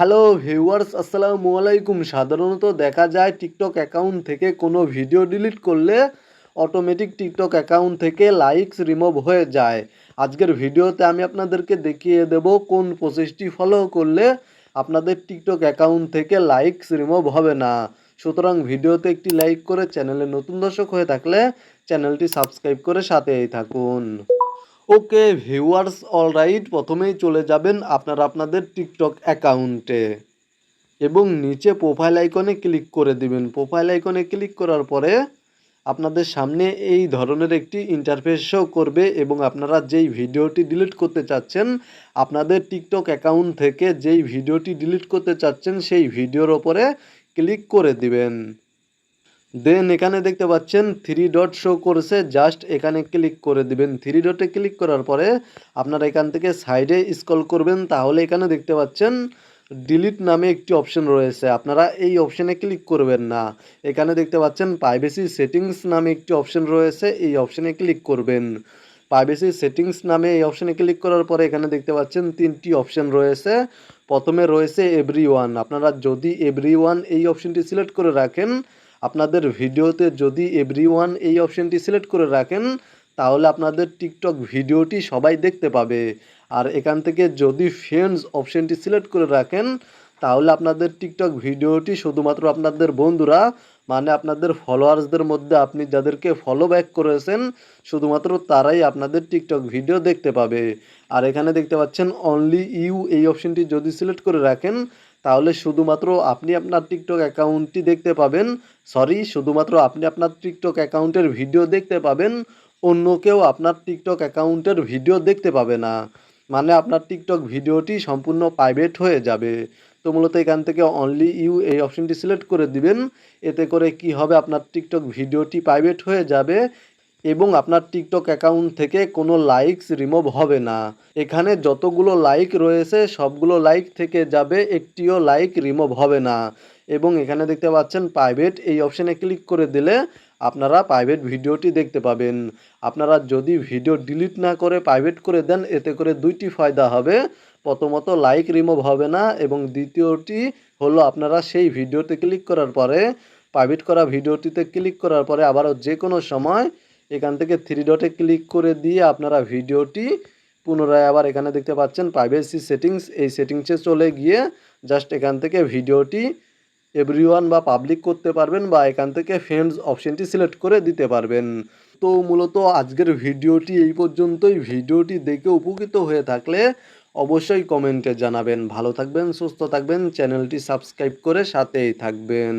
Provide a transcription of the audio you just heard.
Hello viewers, আসসালামু আলাইকুম। সাধারণত দেখা যায় টিকটক অ্যাকাউন্ট থেকে কোনো ভিডিও ডিলিট করলে অটোমেটিক টিকটক অ্যাকাউন্ট থেকে লাইকস রিমুভ হয়ে যায়। আজকের ভিডিওতে আমি আপনাদেরকে দেখিয়ে দেব কোন প্রসেসটি ফলো করলে আপনাদের টিকটক অ্যাকাউন্ট থেকে লাইকস রিমুভ হবে না। সুতরাং ভিডিওতে একটি লাইক করে চ্যানেলে নতুন দর্শক হয়ে থাকলে চ্যানেলটি সাবস্ক্রাইব করে সাথেই থাকুন। ওকে ভিউয়ার্স, অলরাইট, প্রথমেই চলে যাবেন আপনারা আপনাদের টিকটক অ্যাকাউন্টে এবং নিচে প্রোফাইল আইকনে ক্লিক করে দিবেন। প্রোফাইল আইকনে ক্লিক করার পরে আপনাদের সামনে এই ধরনের একটি ইন্টারফেস শো করবে এবং আপনারা যেই ভিডিওটি ডিলিট করতে চাচ্ছেন, আপনাদের টিকটক অ্যাকাউন্ট থেকে যেই ভিডিওটি ডিলিট করতে চাচ্ছেন, সেই ভিডিওর ওপরে ক্লিক করে দিবেন। দেন এখানে দেখতে পাচ্ছেন থ্রি ডট শো করেছে জাস্ট এখানে ক্লিক করে দিবেন। থ্রি ডটে ক্লিক করার পরে আপনারা এখান থেকে সাইডে স্কল করবেন, তাহলে এখানে দেখতে পাচ্ছেন ডিলিট নামে একটি অপশন রয়েছে। আপনারা এই অপশনে ক্লিক করবেন না। এখানে দেখতে পাচ্ছেন প্রাইভেসি সেটিংস নামে একটি অপশন রয়েছে, এই অপশনে ক্লিক করবেন। প্রাইভেসি সেটিংস নামে এই অপশনে ক্লিক করার পরে এখানে দেখতে পাচ্ছেন তিনটি অপশন রয়েছে। প্রথমে রয়েছে এভরি আপনারা যদি এভরি এই অপশনটি সিলেক্ট করে রাখেন আপনাদের ভিডিওতে যদি এভরি এই অপশনটি সিলেক্ট করে রাখেন, তাহলে আপনাদের টিকটক ভিডিওটি সবাই দেখতে পাবে। আর এখান থেকে যদি ফ্রেন্ডস অপশনটি সিলেক্ট করে রাখেন, তাহলে আপনাদের টিকটক ভিডিওটি শুধুমাত্র আপনাদের বন্ধুরা মানে আপনাদের ফলোয়ার্সদের মধ্যে আপনি যাদেরকে ফলো ব্যাক করেছেন, শুধুমাত্র তারাই আপনাদের টিকটক ভিডিও দেখতে পাবে। আর এখানে দেখতে পাচ্ছেন অনলি ইউ এই অপশনটি যদি সিলেক্ট করে রাখেন তাহলে শুধুমাত্র আপনি আপনার টিকটক অ্যাকাউন্টটি দেখতে পাবেন। সরি শুধুমাত্র আপনি আপনার টিকটক অ্যাকাউন্টের ভিডিও দেখতে পাবেন। অন্য কেউ আপনার টিকটক অ্যাকাউন্টের ভিডিও দেখতে পাবে না। মানে আপনার টিকটক ভিডিওটি সম্পূর্ণ প্রাইভেট হয়ে যাবে। তো মূলত এখান থেকে অনলি ইউ এই অপশনটি সিলেক্ট করে দিবেন। এতে করে কি হবে? আপনার টিকটক ভিডিওটি প্রাইভেট হয়ে যাবে। এবং আপনার টিকটক অ্যাকাউন্ট থেকে কোনো লাইকস রিমুভ হবে না। এখানে যতগুলো লাইক রয়েছে, সবগুলো লাইক থেকে যাবে, একটিও লাইক রিমুভ হবে না। এবং এখানে দেখতে পাচ্ছেন প্রাইভেট এই অপশানে ক্লিক করে দিলে আপনারা প্রাইভেট ভিডিওটি দেখতে পাবেন। আপনারা যদি ভিডিও ডিলিট না করে প্রাইভেট করে দেন, এতে করে দুইটি ফায়দা হবে। প্রথমত লাইক রিমুভ হবে না এবং দ্বিতীয়টি হলো আপনারা সেই ভিডিওতে ক্লিক করার পরে প্রাইভেট করা ভিডিওটিতে ক্লিক করার পরে আবারও যে কোনো সময় এখান থেকে থ্রি ডটে ক্লিক করে দিয়ে আপনারা ভিডিওটি পুনরায় আবার এখানে দেখতে পাচ্ছেন প্রাইভেসি সেটিংস এই সেটিংসে চলে গিয়ে জাস্ট এখান থেকে ভিডিওটি এভরিওয়ান বা পাবলিক করতে পারবেন বা এখান থেকে ফ্রেন্ডস অপশনটি সিলেক্ট করে দিতে পারবেন। তো মূলত আজকের ভিডিওটি এই পর্যন্তই। ভিডিওটি দেখে উপকৃত হয়ে থাকলে অবশ্যই কমেন্টে জানাবেন। ভালো থাকবেন, সুস্থ থাকবেন, চ্যানেলটি সাবস্ক্রাইব করে সাথেই থাকবেন।